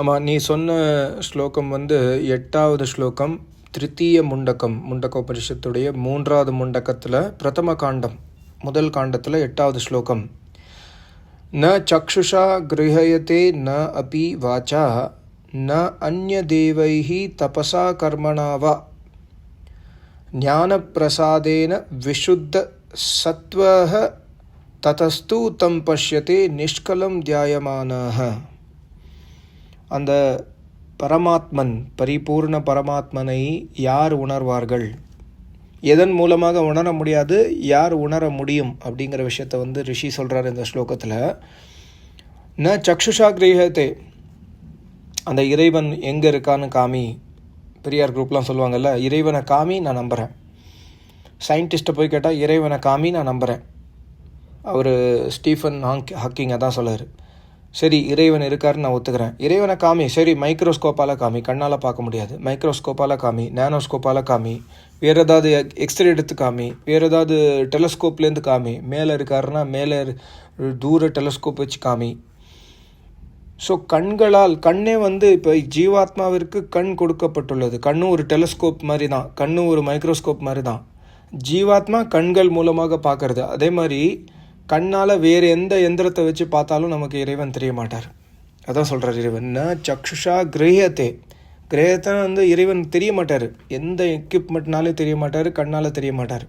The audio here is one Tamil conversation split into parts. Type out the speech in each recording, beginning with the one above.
ஆமாம் நீ சொன்ன ஸ்லோகம் வந்து எட்டாவது ஸ்லோகம் திருத்தீய முண்டக்கம் முண்டக்கோபரிஷத்துடைய மூன்றாவது முண்டக்கத்தில் பிரதம காண்டம் முதல் காண்டத்தில் எட்டாவது ஸ்லோகம். ந சக்ஷுஷா கிரகயத்தே ந அபி வாச்சா ந அந்நிய தேவைஹி தபசா கர்மணாவா. ஞானப்பிரசாதேன விஷுத்த சத்வ ததஸ்து தம் பஷ்யத்தே நிஷ்கலம் தியாயமானஹ. அந்த பரமாத்மன் பரிபூர்ண பரமாத்மனை யார் உணர்வார்கள்? எதன் மூலமாக உணர முடியாது யார் உணர முடியும் அப்படிங்கிற விஷயத்த வந்து ரிஷி சொல்கிறார் இந்த ஸ்லோகத்தில். ந சக்ஷுஷா கிரகத்தே அந்த இறைவன் எங்கே இருக்கான்னு காமி பெரியார் குரூப்லாம் சொல்லுவாங்கல்ல இறைவனை காமி நான் நம்புகிறேன் சயின்டிஸ்ட்டை போய் கேட்டால் இறைவனை காமி நான் நம்புகிறேன் அவர் ஸ்டீஃபன் ஹாங் ஹாக்கிங்கை தான் சொல்லார். சரி இறைவன் இருக்காருன்னு நான் ஒத்துக்கிறேன். இறைவனை காமி சரி மைக்ரோஸ்கோப்பால் காமி கண்ணால் பார்க்க முடியாது. மைக்ரோஸ்கோப்பால் காமி நேனோஸ்கோப்பால் காமி வேறு ஏதாவது எக்ஸ்ரே எடுத்து காமி வேறு ஏதாவது டெலஸ்கோப்லேருந்து காமி மேலே இருக்காருன்னா மேலே தூர டெலஸ்கோப் வச்சு காமி. ஸோ கண்களால் கண்ணே வந்து இப்போ ஜீவாத்மாவிற்கு கண் கொடுக்கப்பட்டுள்ளது. கண்ணும் ஒரு டெலஸ்கோப் மாதிரி தான். கண்ணும் ஒரு மைக்ரோஸ்கோப் மாதிரி தான். ஜீவாத்மா கண்கள் மூலமாக பார்க்கறது. அதே மாதிரி கண்ணால் வேறு எந்த எந்திரத்தை வச்சு பார்த்தாலும் நமக்கு இறைவன் தெரிய மாட்டார் அதான் சொல்கிறார் இறைவன். சக்ஷுஷா கிரகத்தே கிரகத்தை வந்து இறைவன் தெரிய மாட்டார் எந்த எக்யூப்மெண்ட்னாலும் தெரிய மாட்டார் கண்ணால் தெரிய மாட்டார்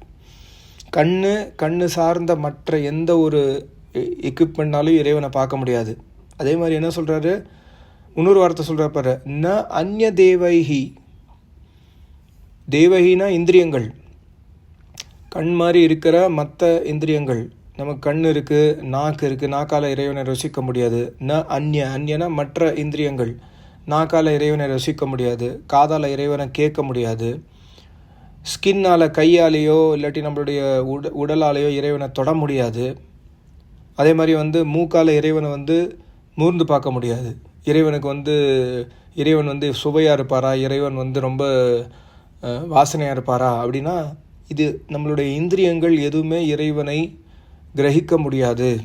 கண் கண்ணு சார்ந்த மற்ற எந்த ஒரு எக்யூப்மெண்ட்னாலும் இறைவனை பார்க்க முடியாது. அதே மாதிரி என்ன சொல்கிறாரு இன்னொரு வார்த்தை சொல்கிறார் ந அந்நிய தேவைஹி. தேவகினா இந்திரியங்கள். கண் மாதிரி இருக்கிற மற்ற இந்திரியங்கள். நமக்கு கண் இருக்குது நாக்கு இருக்குது நாக்கால் இறைவனை ரசிக்க முடியாது. ந அந்நிய அந்நியனா மற்ற இந்திரியங்கள். நாக்கால் இறைவனை ரசிக்க முடியாது. காதால் இறைவனை கேட்க முடியாது. ஸ்கின்னால் கையாலேயோ இல்லாட்டி நம்மளுடைய உட உடலாலேயோ இறைவனை தொட முடியாது. அதே மாதிரி வந்து மூக்கால் இறைவனை வந்து மூர்ந்து பார்க்க முடியாது. இறைவனுக்கு வந்து இறைவன் வந்து சுவையாக இருப்பாரா? இறைவன் வந்து ரொம்ப வாசனையாக இருப்பாரா? அப்படின்னா இது நம்மளுடைய இந்திரியங்கள் எதுவுமே இறைவனை கிரகிக்க முடியாது.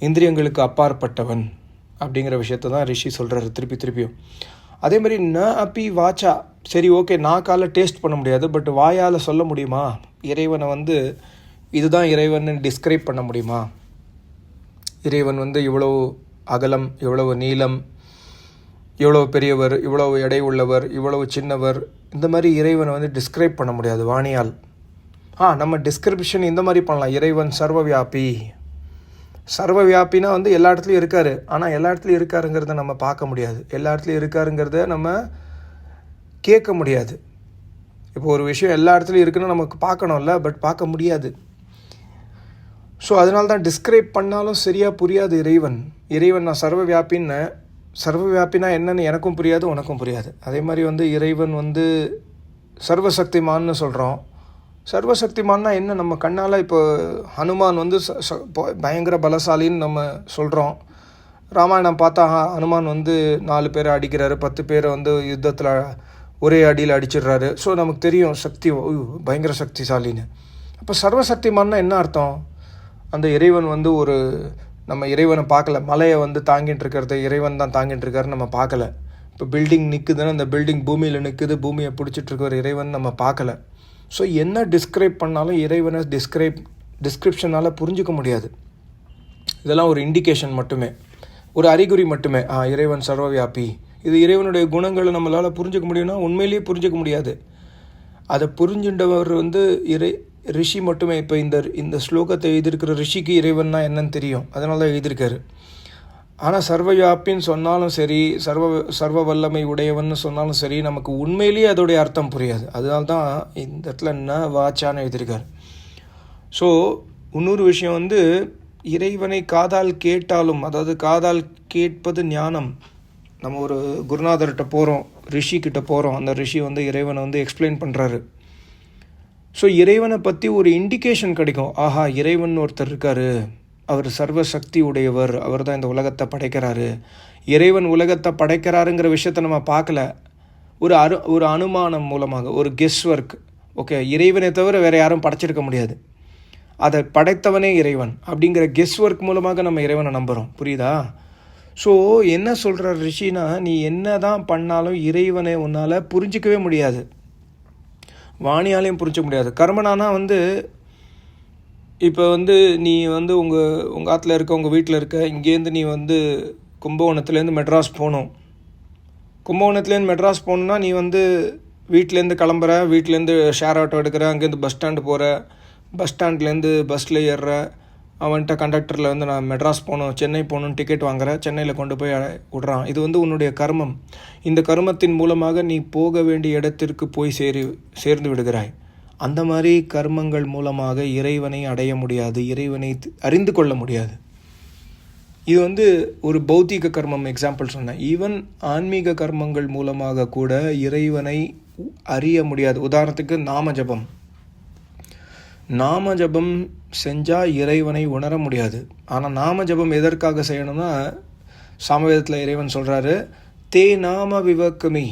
இந்திரியங்களுக்கு அப்பாற்பட்டவன் அப்படிங்கிற விஷயத்த தான் ரிஷி சொல்கிறாரு திருப்பி திருப்பியும். அதே மாதிரி ந அப்பி வாச்சா. சரி ஓகே நாக்கால் டேஸ்ட் பண்ண முடியாது பட் வாயால் சொல்ல முடியுமா? இறைவனை வந்து இதுதான் இறைவன் டிஸ்கிரைப் பண்ண முடியுமா? இறைவன் வந்து இவ்வளவு அகலம் இவ்வளவு நீளம் இவ்வளவு பெரியவர் இவ்வளவு எடை உள்ளவர் இவ்வளவு சின்னவர் இந்த மாதிரி இறைவனை வந்து டிஸ்கிரைப் பண்ண முடியாது வாணியால். ஆ நம்ம டிஸ்கிரிப்ஷன் இந்த மாதிரி பண்ணலாம். இறைவன் சர்வவியாபி. சர்வவியாபினா வந்து எல்லா இடத்துலையும் இருக்கார். ஆனால் எல்லா இடத்துலையும் இருக்காருங்கிறத நம்ம பார்க்க முடியாது. எல்லா இடத்துலையும் இருக்காருங்கிறத நம்ம கேட்க முடியாது. இப்போ ஒரு விஷயம் எல்லா இடத்துலையும் இருக்குன்னு நமக்கு பார்க்கணும்ல பட் பார்க்க முடியாது. ஸோ அதனால தான் டிஸ்கிரைப் பண்ணாலும் சரியாக புரியாது இறைவன். இறைவன் நான் சர்வ வியாபின்னு சர்வ வியாபினா என்னன்னு எனக்கும் புரியாது உனக்கும் புரியாது. அதே மாதிரி வந்து இறைவன் வந்து சர்வசக்திமான்னு சொல்கிறோம் சர்வசக்திமான்னா என்ன? நம்ம கண்ணால் இப்போ ஹனுமான் வந்து பயங்கர பலசாலின்னு நம்ம சொல்கிறோம் ராமாயணம் பார்த்தா ஹனுமான் வந்து நாலு பேரை அடிக்கிறாரு பத்து பேரை வந்து யுத்தத்தில் ஒரே அடியில் அடிச்சிடுறாரு. ஸோ நமக்கு தெரியும் சக்தி பயங்கர சக்திசாலின்னு. அப்போ சர்வசக்திமான்னா என்ன அர்த்தம்? அந்த இறைவன் வந்து ஒரு நம்ம இறைவனை பார்க்கல. மலையை வந்து தாங்கிட்டு இருக்கிறத இறைவன் தான் தாங்கிட்டு இருக்காரு நம்ம பார்க்கல. இப்போ பில்டிங் நிற்குதுன்னா அந்த பில்டிங் பூமியில் நிற்குது பூமியை பிடிச்சிட்டு இருக்கிற இறைவன் நம்ம பார்க்கல. ஸோ என்ன டிஸ்கிரைப் பண்ணாலும் இறைவனை டிஸ்கிரைப் டிஸ்கிரிப்ஷனால் புரிஞ்சிக்க முடியாது. இதெல்லாம் ஒரு இண்டிகேஷன் மட்டுமே. ஒரு அறிகுறி மட்டுமே. ஆ இறைவன் சர்வவியாபி. இது இறைவனுடைய குணங்களை நம்மளால் புரிஞ்சிக்க முடியும்னா உண்மையிலேயே புரிஞ்சிக்க முடியாது. அதை புரிஞ்சுண்டவர் வந்து இறை ரிஷி மட்டுமே. இப்போ இந்த இந்த ஸ்லோகத்தை எழுதியிருக்கிற ரிஷிக்கு இறைவன்னா என்னன்னு தெரியும். அதனால தான் எழுதியிருக்காரு. ஆனால் சர்வயாப்பின்னு சொன்னாலும் சரி சர்வ சர்வ வல்லமை உடையவன் சொன்னாலும் சரி நமக்கு உண்மையிலேயே அதோடைய அர்த்தம் புரியாது. அதனால தான் இந்த இடத்துல என்ன வாச்சான்னு எழுதியிருக்காரு. ஸோ இன்னொரு விஷயம் வந்து இறைவனை காதால் கேட்டாலும் அதாவது காதால் கேட்பது ஞானம். நம்ம ஒரு குருநாதர்கிட்ட போகிறோம் ரிஷிக்கிட்ட போகிறோம் அந்த ரிஷி வந்து இறைவனை வந்து எக்ஸ்பிளைன் பண்ணுறாரு ஸோ இறைவனை பற்றி ஒரு இண்டிகேஷன் கிடைக்கும். ஆஹா இறைவன் ஒருத்தர் இருக்கார். அவர் சர்வசக்தி உடையவர். அவர் தான் இந்த உலகத்தை படைக்கிறாரு. இறைவன் உலகத்தை படைக்கிறாருங்கிற விஷயத்த நம்ம பார்க்கல. ஒரு அரு ஒரு அனுமானம் மூலமாக ஒரு கெஸ் ஒர்க் ஓகே இறைவனை தவிர வேறு யாரும் படைச்சிருக்க முடியாது. அதை படைத்தவனே இறைவன் அப்படிங்கிற கெஸ் ஒர்க் மூலமாக நம்ம இறைவனை நம்புகிறோம் புரியுதா? ஸோ என்ன சொல்கிற ரிஷினா நீ என்ன தான் பண்ணாலும் இறைவனை உன்னால் புரிஞ்சிக்கவே முடியாது. வாணியாலையும் புரிஞ்சிக்க முடியாது. கர்மனானா வந்து இப்போ வந்து நீ வந்து உங்கள் உங்கள் ஆற்றுல இருக்க உங்கள் வீட்டில் இருக்க இங்கேருந்து நீ வந்து கும்பகோணத்துலேருந்து மெட்ராஸ் போகணும் கும்பகோணத்துலேருந்து மெட்ராஸ் போகணுன்னா நீ வந்து வீட்டிலேருந்து கிளம்புற வீட்டிலேருந்து ஷேர் ஆட்டோ எடுக்கிற அங்கேருந்து பஸ் ஸ்டாண்டு போகிற பஸ் ஸ்டாண்ட்லேருந்து பஸ்ஸில் ஏறுற அவன்கிட்ட கண்டக்டரில் வந்து நான் மெட்ராஸ் போகணும் சென்னை போகணும்னு டிக்கெட் வாங்குற சென்னையில் கொண்டு போய் விடுறான். இது வந்து உன்னுடைய கர்மம். இந்த கர்மத்தின் மூலமாக நீ போக வேண்டிய இடத்திற்கு போய் சேரி சேர்ந்து விடுகிறாய். அந்த மாதிரி கர்மங்கள் மூலமாக இறைவனை அடைய முடியாது இறைவனை அறிந்து கொள்ள முடியாது. இது வந்து ஒரு பௌத்திக கர்மம் எக்ஸாம்பிள் சொன்னேன். ஈவன் ஆன்மீக கர்மங்கள் மூலமாக கூட இறைவனை அறிய முடியாது. உதாரணத்துக்கு நாம ஜபம். நாம ஜபம் செஞ்சால் இறைவனை உணர முடியாது. ஆனால் நாம ஜபம் எதற்காக செய்யணும்னா சமவேதத்தில் இறைவன் சொல்கிறாரு தே நாம விவக்கமி.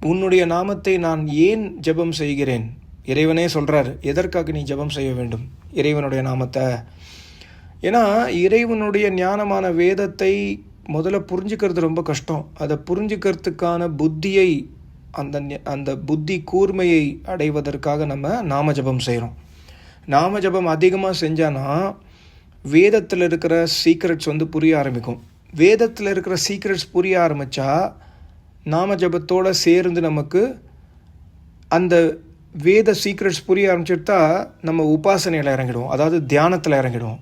உன்னுடைய நாமத்தை நான் ஏன் ஜெபம் செய்கிறேன்? இறைவனே சொல்கிறார் எதற்காக நீ ஜெபம் செய்ய வேண்டும்? இறைவனுடைய நாமத்தை. ஏன்னா இறைவனுடைய ஞானமான வேதத்தை முதல்ல புரிஞ்சுக்கிறது ரொம்ப கஷ்டம். அதை புரிஞ்சுக்கிறதுக்கான புத்தியை அந்த அந்த புத்தி கூர்மையை அடைவதற்காக நம்ம நாம ஜெபம் செய்கிறோம் நாம ஜெபம் அதிகமாக செஞ்சானா வேதத்தில் இருக்கிற சீக்ரெட்ஸ் வந்து புரிய ஆரம்பிக்கும். வேதத்தில் இருக்கிற சீக்ரெட்ஸ் புரிய ஆரம்பித்தா நாம ஜபத்தோடு சேர்ந்து நமக்கு அந்த வேத சீக்ரெட்ஸ் புரிய ஆரம்பிச்சுட்டா நம்ம உபாசனையில் இறங்கிடுவோம். அதாவது தியானத்தில் இறங்கிடுவோம்.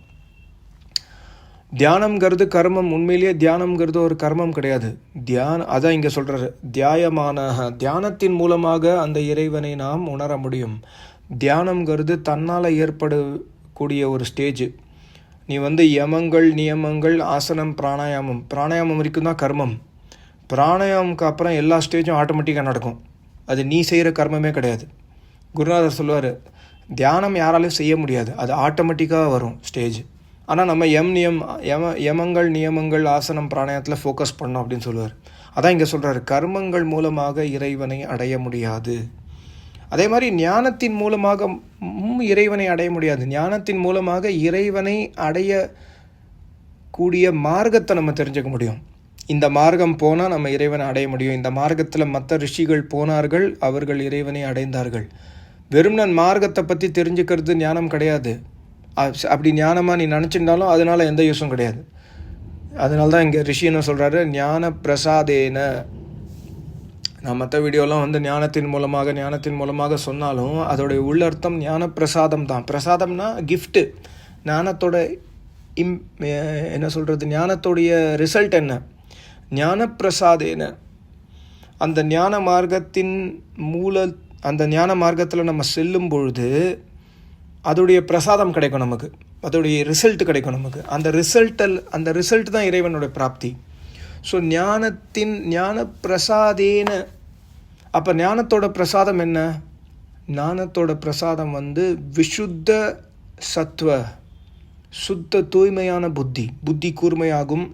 தியானம்ங்கிறது கர்மம். உண்மையிலேயே தியானம்ங்கிறது ஒரு கர்மம் கிடையாது. தியான அதான் இங்கே சொல்கிறாரு தியாயமான தியானத்தின் மூலமாக அந்த இறைவனை நாம் உணர முடியும். தியானம்ங்கிறது தன்னால் ஏற்படக்கூடிய ஒரு ஸ்டேஜ் நீ வந்து யமங்கள் நியமங்கள் ஆசனம் பிராணாயாமம். பிராணாயாமம் வரைக்கும் தான் கர்மம். பிராணாயாமம்க்கு அப்புறம் எல்லா ஸ்டேஜும் ஆட்டோமேட்டிக்காக நடக்கும். அது நீ செய்கிற கர்மமே கிடையாது. குருநாதர் சொல்லுவார் தியானம் யாராலையும் செய்ய முடியாது. அது ஆட்டோமேட்டிக்காக வரும் ஸ்டேஜ் ஆனால் நம்ம எம் நியம் யம யமங்கள் நியமங்கள் ஆசனம் பிராணாயத்தில் ஃபோக்கஸ் பண்ணோம் அப்படின்னு சொல்லுவார். அதான் இங்கே சொல்கிறார் கர்மங்கள் மூலமாக இறைவனை அடைய முடியாது. அதே மாதிரி ஞானத்தின் மூலமாக இறைவனை அடைய முடியாது. ஞானத்தின் மூலமாக இறைவனை அடைய கூடிய மார்க்கத்தை நம்ம தெரிஞ்சுக்க முடியும். இந்த மார்க்கம் போனால் நம்ம இறைவனை அடைய முடியும். இந்த மார்க்கத்தில் மற்ற ரிஷிகள் போனார்கள் அவர்கள் இறைவனை அடைந்தார்கள். வெறும் நான் மார்க்கத்தை பற்றி தெரிஞ்சுக்கிறது ஞானம் கிடையாது. அப்படி ஞானமாக நீ நினச்சிருந்தாலும் அதனால எந்த யூஸும் கிடையாது. அதனால தான் இங்கே ரிஷி என்ன சொல்கிறாரு ஞான பிரசாதேன. நான் மற்ற வீடியோலாம் வந்து ஞானத்தின் மூலமாக ஞானத்தின் மூலமாக சொன்னாலும் அதோடைய உள்ளர்த்தம் ஞான பிரசாதம் தான். பிரசாதம்னா கிஃப்ட்டு ஞானத்தோட இம் என்ன சொல்கிறது ஞானத்தோடைய ரிசல்ட் என்ன? ஞான பிரசாதேன. அந்த ஞான மார்க்கத்தின் மூல அந்த ஞான மார்க்கத்தில் நம்ம செல்லும் பொழுது அதோடைய பிரசாதம் கிடைக்கும் நமக்கு. அதோடைய ரிசல்ட் கிடைக்கும் நமக்கு. அந்த ரிசல்ட்டல் அந்த ரிசல்ட் தான் இறைவனுடைய பிராப்தி. ஸோ ஞானத்தின் ஞான பிரசாதேன அப்போ ஞானத்தோட பிரசாதம் என்ன? ஞானத்தோட பிரசாதம் வந்து விஷுத்த சத்துவ சுத்த தூய்மையான புத்தி. புத்தி கூர்மையாகும்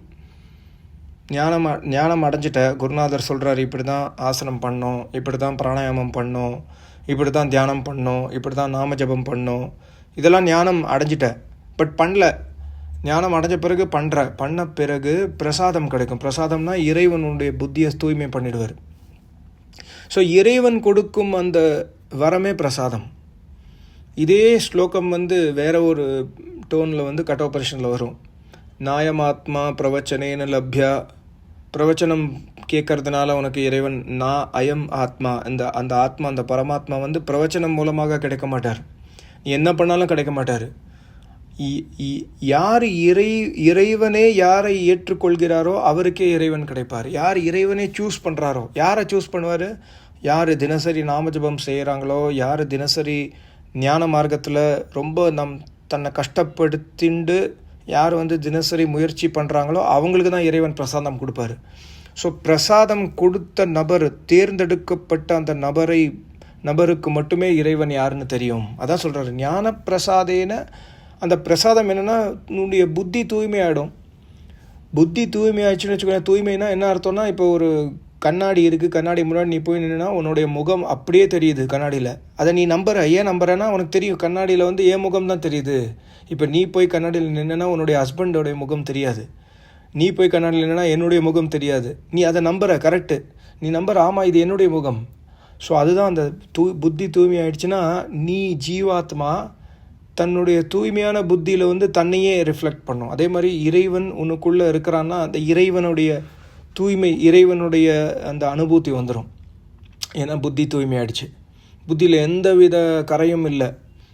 ஞானம் ஞானம் அடைஞ்சிட்ட குருநாதர் சொல்கிறார் இப்படி தான் ஆசனம் பண்ணோம் இப்படி தான் பிராணாயாமம் பண்ணோம் இப்படி தான் தியானம் பண்ணோம் இப்படி தான் நாம ஜபம் பண்ணும். இதெல்லாம் ஞானம் அடைஞ்சிட்ட. பட் பண்ணல. ஞானம் அடைஞ்ச பிறகு பண்ணுற பண்ண பிறகு பிரசாதம் கிடைக்கும். பிரசாதம்னா இறைவனுடைய புத்தியை தூய்மை பண்ணிடுவார். ஸோ இறைவன் கொடுக்கும் அந்த வரமே பிரசாதம். இதே ஸ்லோகம் வந்து வேற ஒரு டோனில் வந்து கட் ஆப்ரேஷனில் வரும். நாயமாத்மா பிரவச்சனேன லப்யா பிரவச்சனம் கேட்கறதுனால உனக்கு இறைவன் நான் அயம் ஆத்மா. இந்த அந்த ஆத்மா அந்த பரமாத்மா வந்து பிரவச்சனம் மூலமாக கிடைக்க மாட்டார். நீ என்ன பண்ணாலும் கிடைக்க மாட்டார். இ- இ- யார் இறை இறைவனே யாரை ஏற்றுக்கொள்கிறாரோ அவருக்கே இறைவன் கிடைப்பார். யார் இறைவனே சூஸ் பண்ணுறாரோ யாரை சூஸ் பண்ணுவார்? யார் தினசரி நாமஜபம் செய்கிறாங்களோ யார் தினசரி ஞான மார்க்கத்தில் ரொம்ப நம் தன்னை கஷ்டப்படுத்திண்டு யார் வந்து தினசரி முயற்சி பண்ணுறாங்களோ அவங்களுக்கு தான் இறைவன் பிரசாதம் கொடுப்பாரு. ஸோ பிரசாதம் கொடுத்த நபர் தேர்ந்தெடுக்கப்பட்ட அந்த நபரை நபருக்கு மட்டுமே இறைவன் யாருன்னு தெரியும். அதான் சொல்கிறாரு ஞான பிரசாதேன அந்த பிரசாதம் என்னென்னா உன்னுடைய புத்தி தூய்மையாயிடும். புத்தி தூய்மையாச்சுன்னு வச்சுக்கோங்க தூய்மைனா என்ன அர்த்தம்னா இப்போ ஒரு கண்ணாடி இருக்குது கண்ணாடி முன்னாடி நீ போய் நின்றுனா உன்னுடைய முகம் அப்படியே தெரியுது கண்ணாடியில். அதை நீ நம்புற. ஏன் நம்புறேன்னா உனக்கு தெரியும் கண்ணாடியில் வந்து ஏன் முகம் தான் தெரியுது? இப்போ நீ போய் கண்ணாடியில் நின்னா உன்னுடைய ஹஸ்பண்டோடைய முகம் தெரியாது. நீ போய் கண்ணாடியில் நின்னா என்னுடைய முகம் தெரியாது. நீ அதை நம்புற கரெக்டு நீ நம்புற ஆமாம் இது என்னுடைய முகம். ஸோ அதுதான் அந்த தூ புத்தி தூய்மையாயிடுச்சுன்னா நீ ஜீவாத்மா தன்னுடைய தூய்மையான புத்தியில் வந்து தன்னையே ரிஃப்ளெக்ட் பண்ணும். அதே மாதிரி இறைவன் உனக்குள்ளே இருக்கிறான்னா அந்த இறைவனுடைய தூய்மை இறைவனுடைய அந்த அனுபூத்தி வந்துடும் ஏன்னா புத்தி தூய்மையாயிடுச்சு புத்தியில் எந்த வித கரையும் இல்லை.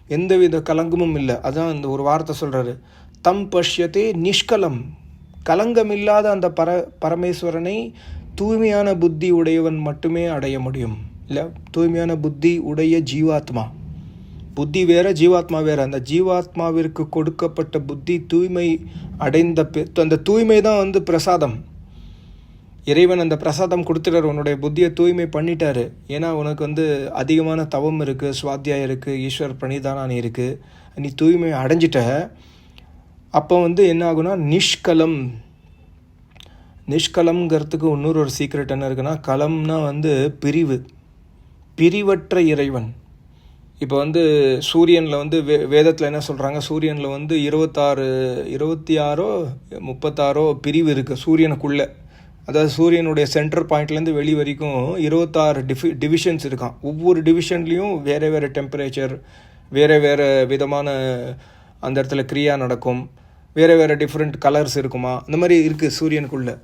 எந்தவித கலங்கமும் இல்லை. அதான் இந்த ஒரு வார்த்தை சொல்கிறாரு தம் பஷ்யத்தே நிஷ்கலம். கலங்கம் இல்லாத அந்த பர பரமேஸ்வரனை தூய்மையான புத்தி உடையவன் மட்டுமே அடைய முடியும். இல்லை தூய்மையான புத்தி உடைய ஜீவாத்மா. புத்தி வேற ஜீவாத்மா வேற. அந்த ஜீவாத்மாவிற்கு கொடுக்கப்பட்ட புத்தி தூய்மை அடைந்த அந்த தூய்மை தான் வந்து பிரசாதம். இறைவன் அந்த பிரசாதம் கொடுத்துட்டார் உன்னுடைய புத்தியை தூய்மை பண்ணிட்டாரு. ஏன்னா உனக்கு வந்து அதிகமான தவம் இருக்குது சுவாத்தியாயம் இருக்குது ஈஸ்வர் பிரணிதானானி இருக்குது நீ தூய்மை அடைஞ்சிட்ட. அப்போ வந்து என்ன ஆகுனா நிஷ்கலம். நிஷ்கலம்ங்கிறதுக்கு இன்னொரு ஒரு சீக்ரெட் என்ன இருக்குன்னா கலம்னா வந்து பிரிவு. பிரிவற்ற இறைவன். இப்போ வந்து சூரியனில் வந்து வே வேதத்தில் என்ன சொல்கிறாங்க சூரியனில் வந்து இருபத்தாறு இருபத்தி ஆறோ முப்பத்தாறோ பிரிவு இருக்குது சூரியனுக்குள்ளே. அதாவது சூரியனுடைய சென்டர் பாயிண்ட்லேருந்து வெளி வரைக்கும் இருபத்தாறு டிஃபி டிவிஷன்ஸ் இருக்கான். ஒவ்வொரு டிவிஷன்லேயும் வேறு வேறு டெம்பரேச்சர் வேறு வேறு விதமான அந்த இடத்துல கிரியா நடக்கும். வேறு வேறு டிஃப்ரெண்ட் கலர்ஸ் இருக்குமா. அந்த மாதிரி இருக்குது சூரியனுக்குள்ளே.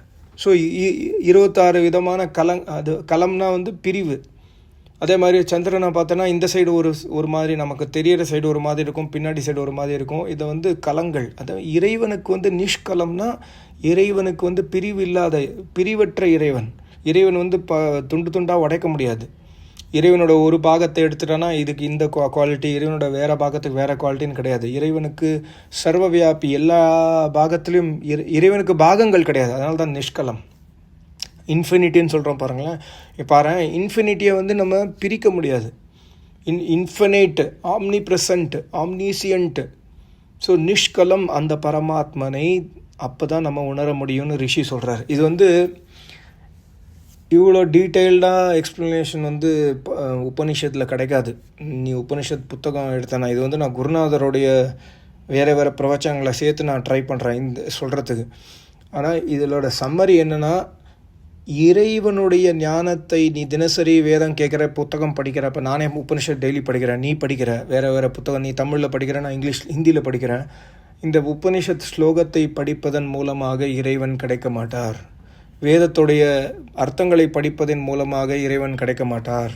ஸோ இருபத்தாறு விதமான கலங் அது கலம்னா வந்து பிரிவு. அதே மாதிரி சந்திரனை பார்த்தோன்னா இந்த சைடு ஒரு ஒரு மாதிரி நமக்கு தெரியிற சைடு ஒரு மாதிரி இருக்கும் பின்னாடி சைடு ஒரு மாதிரி இருக்கும். இதை வந்து கலங்கள் அதாவது இறைவனுக்கு வந்து நிஷ்கலம்னா இறைவனுக்கு வந்து பிரிவு இல்லாத பிரிவற்ற இறைவன். இறைவன் வந்து ப துண்டு துண்டாக உடைக்க முடியாது. இறைவனோட ஒரு பாகத்தை எடுத்துட்டோன்னா இதுக்கு இந்த குவாலிட்டி இறைவனோட வேறு பாகத்துக்கு வேறு குவாலிட்டின்னு கிடையாது. இறைவனுக்கு சர்வவியாபி எல்லா பாகத்திலையும் இறை- இறைவனுக்கு பாகங்கள் கிடையாது. அதனால தான் நிஷ்கலம். இன்ஃபினிட்டின்னு சொல்கிறோம் பாருங்களேன். இப்போ பாரு இன்ஃபினிட்டியை வந்து நம்ம பிரிக்க முடியாது. In infinite omnipresent omniscient so நிஷ்கலம் அந்த பரமாத்மனை அப்போ தான் நம்ம உணர முடியும்னு ரிஷி சொல்கிறார் இது வந்து இவ்வளோ டீட்டெயில்டாக எக்ஸ்ப்ளனேஷன் வந்து உபனிஷத்தில் கிடைக்காது. நீ உபனிஷத் புத்தகம் எடுத்தேனா இது வந்து நான் குருநாதருடைய வேறு வேறு பிரவச்சனங்களை சேர்த்து நான் ட்ரை பண்ணுறேன் இந்த சொல்கிறதுக்கு ஆனால் இதோட சம்மரி என்னென்னா இறைவனுடைய ஞானத்தை நீ தினசரி வேதம் கேட்குற புத்தகம் படிக்கிறப்ப நானே உபனிஷத் டெய்லி படிக்கிறேன் நீ படிக்கிற வேறு வேறு புத்தகம் நீ தமிழில் படிக்கிற நான் இங்கிலீஷ் ஹிந்தியில் படிக்கிறேன். இந்த உபனிஷத் ஸ்லோகத்தை படிப்பதன் மூலமாக இறைவன் கிடைக்க மாட்டார். வேதத்துடைய அர்த்தங்களை படிப்பதன் மூலமாக இறைவன் கிடைக்க மாட்டார்.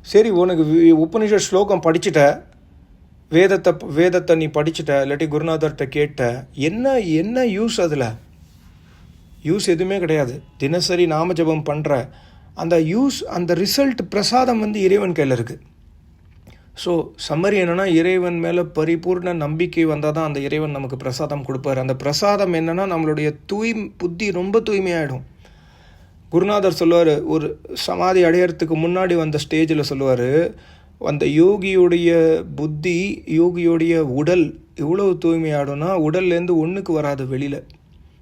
சரி உனக்கு உபனிஷத் ஸ்லோகம் படிச்சுட்ட வேதத்தை வேதத்தை நீ படிச்சுட்ட இல்லாட்டி குருநாதர்கிட்ட கேட்ட என்ன என்ன யூஸ் அதில்? யூஸ் எதுவுமே கிடையாது. தினசரி நாம ஜெபம் பண்ணுற அந்த யூஸ் அந்த ரிசல்ட் பிரசாதம் வந்து இறைவன் கையில் இருக்குது ஸோ சம்மரி என்னென்னா இறைவன் மேலே பரிபூர்ண நம்பிக்கை வந்தால் தான் அந்த இறைவன் நமக்கு பிரசாதம் கொடுப்பார். அந்த பிரசாதம் என்னன்னா நம்மளுடைய தூய் புத்தி ரொம்ப தூய்மையாயிடும். குருநாதர் சொல்லுவார் ஒரு சமாதி அடையறதுக்கு முன்னாடி வந்த ஸ்டேஜில் சொல்லுவார் அந்த யோகியுடைய புத்தி யோகியுடைய உடல் எவ்வளோ தூய்மையாடும்னா உடல்லேருந்து ஒன்றுக்கு வராது வெளியில்.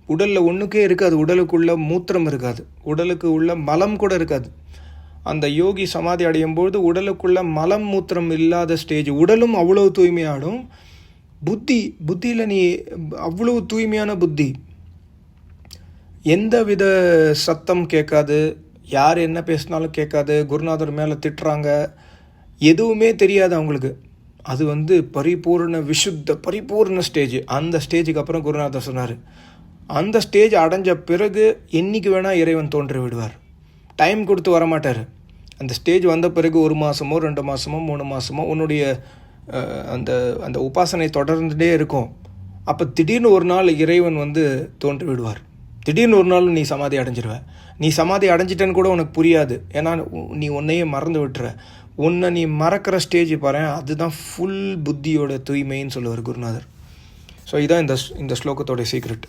உடலில் ஒன்றுக்கே இருக்காது. உடலுக்குள்ள மூத்திரம் இருக்காது. உடலுக்கு உள்ள மலம் கூட இருக்காது. அந்த யோகி சமாதி அடையும் பொழுது உடலுக்குள்ள மலம் மூத்திரம் இல்லாத ஸ்டேஜ் உடலும் அவ்வளவு தூய்மையாடும். புத்தி புத்தியில் நீ அவ்வளவு தூய்மையான புத்தி. எந்த வித சத்தம் கேட்காது. யார் என்ன பேசினாலும் கேட்காது. குருநாதர் மேலே திட்டுறாங்க. எதுவுமே தெரியாது அவங்களுக்கு. அது வந்து பரிபூர்ண விசுத்த பரிபூர்ண ஸ்டேஜ் அந்த ஸ்டேஜுக்கு அப்புறம் குருநாதர் சொன்னார். அந்த ஸ்டேஜ் அடைஞ்ச பிறகு என்னைக்கு வேணால் இறைவன் தோன்றி விடுவார். டைம் கொடுத்து வரமாட்டார். அந்த ஸ்டேஜ் வந்த பிறகு ஒரு மாதமோ ரெண்டு மாதமோ மூணு மாதமோ உன்னுடைய அந்த அந்த உபாசனை தொடர்ந்துட்டே இருக்கும். அப்போ திடீர்னு ஒரு நாள் இறைவன் வந்து தோன்றி விடுவார். திடீர்னு ஒரு நாள் நீ சமாதி அடைஞ்சிருவ. நீ சமாதி அடைஞ்சிட்டேன்னு கூட உனக்கு புரியாது. ஏன்னா உ- நீ உன்னையே மறந்து விட்டுற. உன்னை நீ மறக்கிற ஸ்டேஜ் பாரு அதுதான் ஃபுல் புத்தியோட தூய்மைன்னு சொல்லுவார் குருநாதர். ஸோ இதுதான் இந்த ஸ்- இந்த ஸ்லோகத்தோட சீக்ரெட்